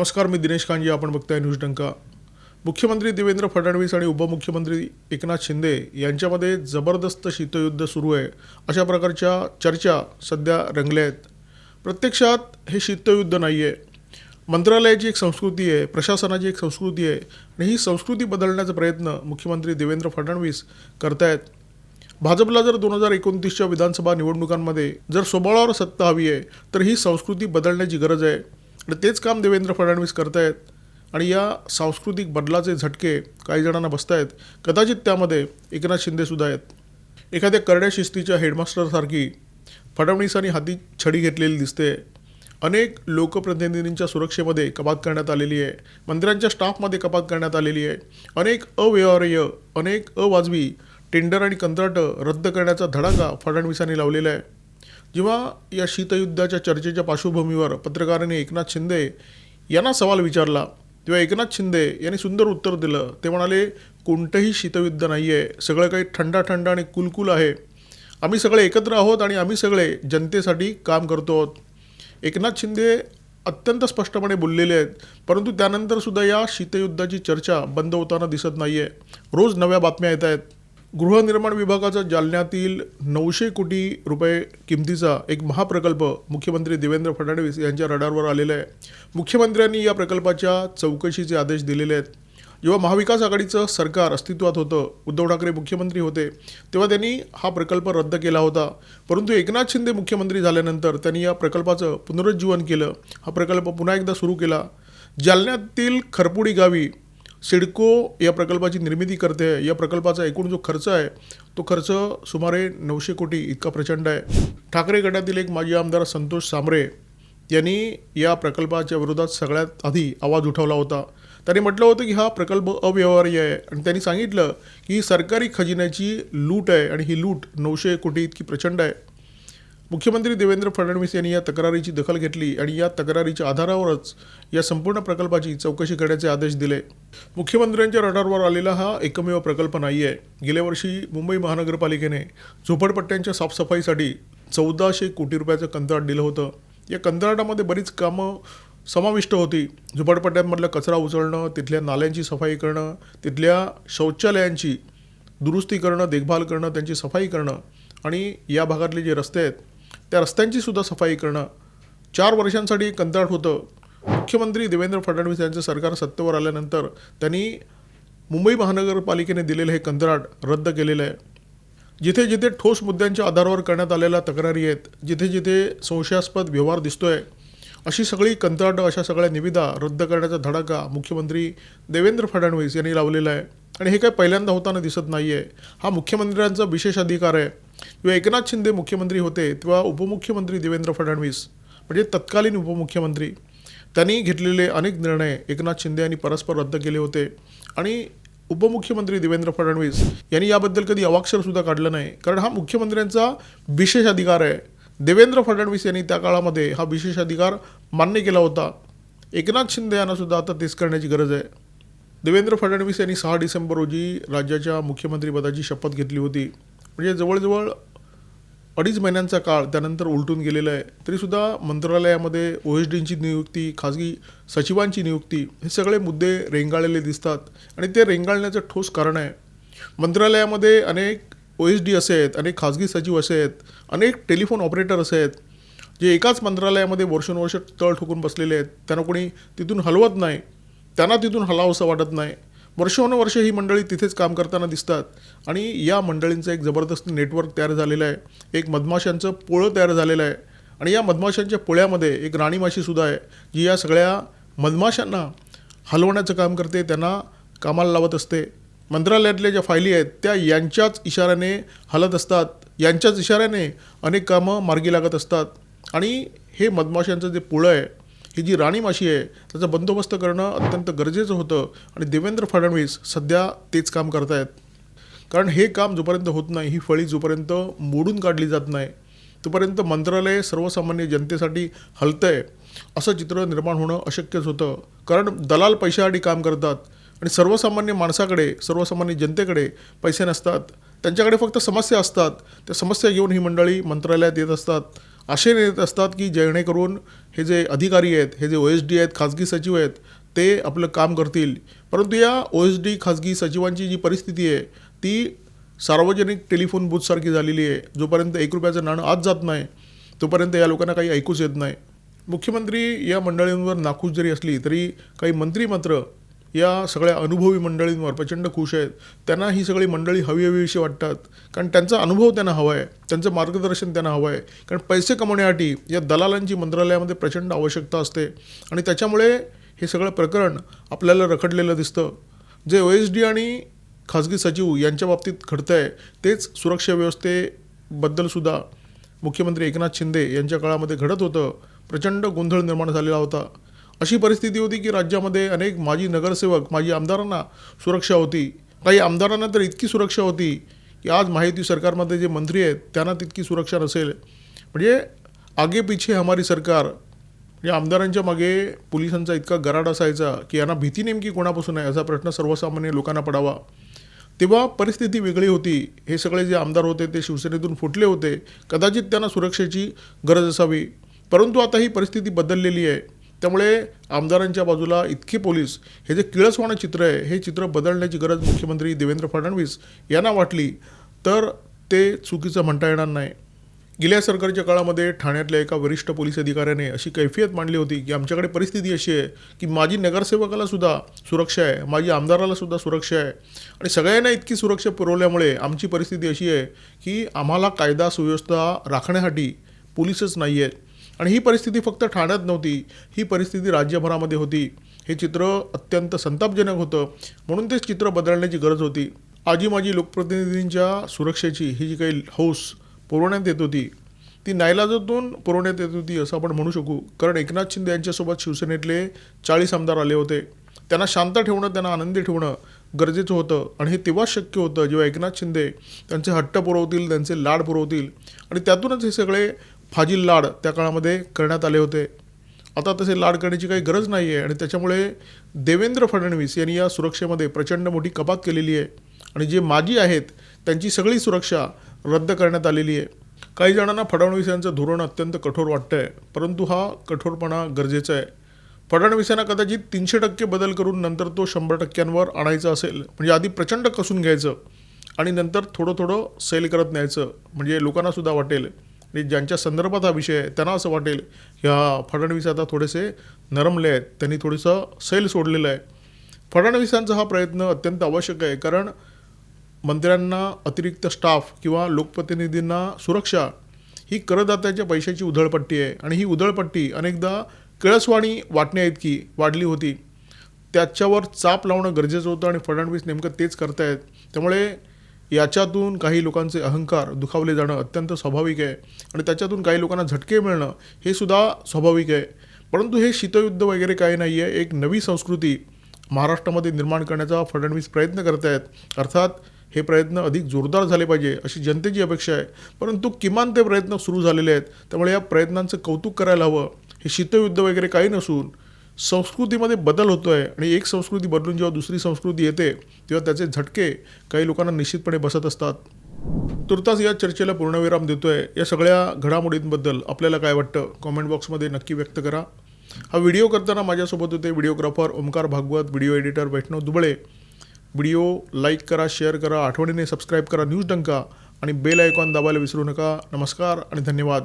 नमस्कार मी दिनेश कांजी आपण बघताय न्यूज डंका. मुख्यमंत्री देवेंद्र फडणवीस आणि उपमुख्यमंत्री एकनाथ शिंदे यांच्यामध्ये जबरदस्त शीतयुद्ध सुरू आहे अशा प्रकारच्या चर्चा सध्या रंगल्या आहेत. प्रत्यक्षात हे शीतयुद्ध नाही आहे मंत्रालयाची एक संस्कृती आहे प्रशासनाची एक संस्कृती आहे आणि ही संस्कृती बदलण्याचा प्रयत्न मुख्यमंत्री देवेंद्र फडणवीस करतायत. भाजपला जर दोन हजार एकोणतीसच्या विधानसभा निवडणुकांमध्ये जर स्वबळावर सत्ता हवी आहे तर ही संस्कृती बदलण्याची गरज आहे. आणि तेच काम देवेंद्र फडणवीस करतायत. आणि या सांस्कृतिक बदलाचे झटके काही जणांना बसत आहेत कदाचित त्यामध्ये एकनाथ शिंदेसुद्धा आहेत. एखाद्या करड्या शिस्तीच्या हेडमास्टरसारखी फडणवीसांनी हाती छडी घेतलेली दिसते. अनेक लोकप्रतिनिधींच्या सुरक्षेमध्ये कपात करण्यात आलेली आहे. मंत्र्यांच्या स्टाफमध्ये कपात करण्यात आलेली आहे. अनेक अव्यवहार्य अनेक अवाजवी टेंडर आणि कंत्राटं रद्द करण्याचा धडाका फडणवीसांनी लावलेला आहे. जेव्हा या शीतयुद्धाच्या चर्चेच्या पार्श्वभूमीवर पत्रकारांनी एकनाथ शिंदे यांना सवाल विचारला तेव्हा एकनाथ शिंदे यांनी सुंदर उत्तर दिलं. ते म्हणाले कोणतंही शीतयुद्ध नाही आहे सगळं काही थंडा थंडा आणि कुलकुल आहे. आम्ही सगळे एकत्र आहोत आणि आम्ही सगळे जनतेसाठी काम करतो आहोत. एकनाथ शिंदे अत्यंत स्पष्टपणे बोललेले आहेत परंतु त्यानंतरसुद्धा या शीतयुद्धाची चर्चा बंद होताना दिसत नाही आहे रोज नव्या बातम्या येत आहेत. गृहनिर्माण विभागाचा जालन्यातील नऊशे कोटी रुपये किमतीचा एक महाप्रकल्प मुख्यमंत्री देवेंद्र फडणवीस यांच्या रडारवर आलेला आहे. मुख्यमंत्र्यांनी या प्रकल्पाच्या चौकशीचे आदेश दिलेले आहेत. जेव्हा महाविकास आघाडीचं सरकार अस्तित्वात होतं उद्धव ठाकरे मुख्यमंत्री होते तेव्हा त्यांनी हा प्रकल्प रद्द केला होता. परंतु एकनाथ शिंदे मुख्यमंत्री झाल्यानंतर त्यांनी या प्रकल्पाचं पुनरुज्जीवन केलं. हा प्रकल्प पुन्हा एकदा सुरू केला. जालन्यातील खरपुडी गावी सिडको या प्रकल्पाची निर्मिती करते आहे या प्रकल्पाचा एकूण जो खर्च आहे तो खर्च सुमारे नऊशे कोटी इतका प्रचंड आहे. ठाकरे गटातील एक माजी आमदार संतोष सांबरे यांनी या प्रकल्पाच्या विरोधात सगळ्यात आधी आवाज उठवला होता. त्यांनी म्हटलं होतं की हा प्रकल्प अव्यवहार्य आहे आणि त्यांनी सांगितलं की ही सरकारी खजिन्याची लूट आहे आणि ही लूट नऊशे कोटी इतकी प्रचंड आहे. मुख्यमंत्री देवेंद्र फडणवीस यांनी या तक्रारीची दखल घेतली आणि या तक्रारीच्या आधारावरच या संपूर्ण प्रकल्पाची चौकशी करण्याचे आदेश दिले. मुख्यमंत्र्यांच्या रडारवर आलेला हा एकमेव प्रकल्प नाही आहे गेल्या वर्षी मुंबई महानगरपालिकेने झोपडपट्ट्यांच्या साफसफाईसाठी चौदाशे कोटी रुपयाचं कंत्राट दिलं होतं. या कंत्राटामध्ये बरीच कामं समाविष्ट होती. झोपडपट्ट्यांमधला कचरा उचलणं तिथल्या नाल्यांची सफाई करणं तिथल्या शौचालयांची दुरुस्ती करणं देखभाल करणं त्यांची सफाई करणं आणि या भागातले जे रस्ते आहेत त्या रस्त्यांची सुद्धा सफाई करणं. चार वर्षांसाठी कंत्राट होतं. मुख्यमंत्री देवेंद्र फडणवीस यांचं सरकार सत्तेवर आल्यानंतर त्यांनी मुंबई महानगरपालिकेने दिलेलं हे कंत्राट रद्द केलेलं आहे. जिथे जिथे ठोस मुद्द्यांच्या आधारावर करण्यात आलेल्या तक्रारी आहेत जिथे जिथे संशयास्पद व्यवहार दिसतोय अशी सगळी कंत्राटं अशा सगळ्या निविदा रद्द करण्याचा धडाका मुख्यमंत्री देवेंद्र फडणवीस यांनी लावलेला आहे. आणि हे काही पहिल्यांदा होताना दिसत नाही आहे हा मुख्यमंत्र्यांचा विशेष अधिकार आहे. किंवा एकनाथ शिंदे मुख्यमंत्री होते तेव्हा उपमुख्यमंत्री देवेंद्र फडणवीस म्हणजे तत्कालीन उपमुख्यमंत्री त्यांनी घेतलेले अनेक निर्णय एकनाथ शिंदे यांनी परस्पर रद्द केले होते. आणि उपमुख्यमंत्री देवेंद्र फडणवीस यांनी याबद्दल कधी अवाक्षरसुद्धा काढलं नाही. कारण हा मुख्यमंत्र्यांचा विशेष अधिकार आहे. देवेंद्र फडणवीस यांनी त्या काळामध्ये हा विशेष अधिकार मान्य केला होता. एकनाथ शिंदे यांनासुद्धा आता तेच करण्याची गरज आहे. देवेंद्र फडणवीस यांनी सहा डिसेंबर रोजी राज्याच्या मुख्यमंत्रीपदाची शपथ घेतली होती. म्हणजे जवळजवळ अडीच महिन्यांचा काळ त्यानंतर उलटून गेलेला आहे. तरीसुद्धा मंत्रालयामध्ये ओ एस डींची नियुक्ती खाजगी सचिवांची नियुक्ती हे सगळे मुद्दे रेंगाळलेले दिसतात. आणि ते रेंगाळण्याचं ठोस कारण आहे. मंत्रालयामध्ये अनेक ओ एस डी असे आहेत अनेक खाजगी सचिव असे आहेत अनेक टेलिफोन ऑपरेटर असे आहेत जे एकाच मंत्रालयामध्ये वर्षानुवर्ष तळ ठोकून बसलेले आहेत. त्यांना कोणी तिथून हलवत नाही. त्यांना तिथून हलावंसं वाटत नाही. वर्षानुवर्ष ही मंडळी तिथेच काम करताना दिसतात. आणि या मंडळींचं एक जबरदस्त नेटवर्क तयार झालेलं आहे. एक मधमाशांचं पोळं तयार झालेलं आहे. आणि या मधमाशांच्या पोळ्यामध्ये एक राणीमाशीसुद्धा आहे जी या सगळ्या मधमाशांना हलवण्याचं काम करते त्यांना कामाला लावत असते. मंत्रालयातल्या ज्या फायली आहेत त्या यांच्याच इशाऱ्याने हलत असतात. यांच्याच इशाऱ्याने अनेक कामं मार्गी लागत असतात. आणि हे मधमाशांचं जे पोळं आहे ही जी राणी माशी आहे त्याचा बंदोबस्त करणं अत्यंत गरजेचं होतं आणि देवेंद्र फडणवीस सध्या तेच काम करतायत. कारण हे काम जोपर्यंत होत नाही ही फळी जोपर्यंत मोडून काढली जात नाही तोपर्यंत मंत्रालय सर्वसामान्य जनतेसाठी हलतं आहे असं चित्र निर्माण होणं अशक्यच होतं. कारण दलाल पैशासाठी काम करतात आणि सर्वसामान्य माणसाकडे सर्वसामान्य जनतेकडे पैसे नसतात. त्यांच्याकडे फक्त समस्या असतात. त्या समस्या घेऊन ही मंडळी मंत्रालयात येत असतात. असे नेत असतात की जेणेकरून हे जे अधिकारी आहेत हे जे ओ एस डी आहेत खाजगी सचिव आहेत ते आपलं काम करतील. परंतु या ओ एस डी खाजगी सचिवांची जी परिस्थिती आहे ती सार्वजनिक टेलिफोन बूथसारखी झालेली आहे. जोपर्यंत एक रुपयाचं नाणं आत जात नाही तोपर्यंत या लोकांना काही ऐकूच येत नाही. मुख्यमंत्री या मंडळींवर नाखूश जरी असली तरी काही मंत्री मात्र या सगळ्या अनुभवी मंडळींवर प्रचंड खुश आहेत. त्यांना ही सगळी मंडळी हवी हवीशी वाटतात. कारण त्यांचा अनुभव त्यांना हवा आहे. त्यांचं मार्गदर्शन त्यांना हवं आहे. कारण पैसे कमवण्यासाठी या दलालांची मंत्रालयामध्ये प्रचंड आवश्यकता असते. आणि त्याच्यामुळे हे सगळं प्रकरण आपल्याला रखडलेलं दिसतं. जे ओ एस डी आणि खाजगी सचिव यांच्या बाबतीत घडतं आहे तेच सुरक्षा व्यवस्थेबद्दलसुद्धा मुख्यमंत्री एकनाथ शिंदे यांच्या काळामध्ये घडत होतं. प्रचंड गोंधळ निर्माण झालेला होता. अशी परिस्थिती होती की राज्यामध्ये अनेक माजी नगरसेवक माजी आमदारांना सुरक्षा होती. काही आमदारांना तर इतकी सुरक्षा होती की आज माहिती सरकारमध्ये जे मंत्री आहेत त्यांना तितकी सुरक्षा नसेल. म्हणजे आगे पिछे हमारी सरकार या आमदारांच्या मागे पोलिसांचा इतका गराड असायचा की यांना भीती नेमकी कोणापासून आहे असा प्रश्न सर्वसामान्य लोकांना पडावा. तेव्हा परिस्थिती वेगळी होती. हे सगळे जे आमदार होते ते शिवसेनेतून फुटले होते. कदाचित त्यांना सुरक्षेची गरज असावी. परंतु आता ही परिस्थिती बदललेली आहे. त्यामुळे आमदारांच्या बाजूला इतके पोलीस हे जे किळसवाणं चित्र आहे हे चित्र बदलण्याची गरज मुख्यमंत्री देवेंद्र फडणवीस यांना वाटली तर ते चुकीचं म्हणता येणार नाही. गेल्या सरकारच्या काळामध्ये ठाण्यातल्या एका वरिष्ठ पोलीस अधिकाऱ्याने अशी कैफियत मांडली होती की आमच्याकडे परिस्थिती अशी आहे की माझी नगरसेवकाला सुद्धा सुरक्षा आहे माझी आमदाराला सुद्धा सुरक्षा आहे आणि सगळ्यांना इतकी सुरक्षा पुरवल्यामुळे आमची परिस्थिती अशी आहे की आम्हाला कायदा सुव्यवस्था राखण्यासाठी पोलीसच नाही आहेत आणि ही परिस्थिती फक्त ठाण्यात नव्हती. ही परिस्थिती राज्यभरामध्ये होती. हे चित्र अत्यंत संतापजनक होतं. म्हणून ते चित्र बदलण्याची गरज होती. आजी माजी लोकप्रतिनिधींच्या सुरक्षेची ही जी काही हौस पुरवण्यात येत होती ती नाईलाजातून पुरवण्यात येत होती असं आपण म्हणू शकू. कारण एकनाथ शिंदे यांच्यासोबत शिवसेनेतले चाळीस आमदार आले होते. त्यांना शांत ठेवणं त्यांना आनंदी ठेवणं गरजेचं होतं. आणि हे तेव्हाच शक्य होतं जेव्हा एकनाथ शिंदे त्यांचे हट्ट पुरवतील त्यांचे लाड पुरवतील. आणि त्यातूनच हे सगळे फाजील लाड त्या काळामध्ये करण्यात आले होते. आता तसे लाड करण्याची काही गरज नाही आहे आणि त्याच्यामुळे देवेंद्र फडणवीस यांनी या सुरक्षेमध्ये प्रचंड मोठी कपात केलेली आहे. आणि जे माजी आहेत त्यांची सगळी सुरक्षा रद्द करण्यात आलेली आहे. काही जणांना फडणवीस यांचं धोरण अत्यंत कठोर वाटतं आहे परंतु हा कठोरपणा गरजेचा आहे. फडणवीसांना कदाचित तीनशे टक्के बदल करून नंतर तो शंभर टक्क्यांवर आणायचा असेल म्हणजे आधी प्रचंड कसून घ्यायचं आणि नंतर थोडं थोडं सेल करत न्यायचं म्हणजे लोकांनासुद्धा वाटेल. आणि ज्यांच्या संदर्भात हा विषय आहे त्यांना असं वाटेल की हा फडणवीस आता थोडेसे नरमले आहेत त्यांनी थोडंसं सैल सोडलेलं आहे. फडणवीसांचा हा प्रयत्न अत्यंत आवश्यक आहे कारण मंत्र्यांना अतिरिक्त स्टाफ किंवा लोकप्रतिनिधींना सुरक्षा ही करदात्याच्या पैशाची उधळपट्टी आहे. आणि ही उधळपट्टी अनेकदा किळसवाणी वाटण्या इतकी वाढली होती. त्याच्यावर चाप लावणं गरजेचं होतं आणि फडणवीस नेमकं तेच करतायत. त्यामुळे याच्यातून काही लोकांचे अहंकार दुखावले जाणं अत्यंत स्वाभाविक आहे आणि त्याच्यातून काही लोकांना झटके मिळणं हे सुद्धा स्वाभाविक आहे. परंतु हे शीतयुद्ध वगैरे काही नाही आहे. एक नवी संस्कृती महाराष्ट्रामध्ये निर्माण करण्याचा फडणवीस प्रयत्न करत आहेत. अर्थात हे प्रयत्न अधिक जोरदार झाले पाहिजे अशी जनतेची अपेक्षा आहे. परंतु किमान ते प्रयत्न सुरू झालेले आहेत. त्यामुळे या प्रयत्नांचं कौतुक करायला हवं. हे शीतयुद्ध वगैरे काही नसून संस्कृतीमध्ये बदल होतो आहे आणि एक संस्कृती बदलून जेव्हा दुसरी संस्कृती येते तेव्हा त्याचे झटके काही लोकांना निश्चितपणे बसत असतात. तुर्तास या चर्चेला पूर्णविराम देतो आहे या सगळ्या घडामोडींबद्दल आपल्याला काय वाटतं? कॉमेंट बॉक्समध्ये नक्की व्यक्त करा. हा व्हिडिओ करताना माझ्यासोबत होते videographer Omkar Bhagwat video editor Vaishnav Dubale. Video like करा शेअर करा आठवणीने सबस्क्राईब करा न्यूज डंका आणि बेल आयकॉन दाबायला विसरू नका. नमस्कार आणि धन्यवाद.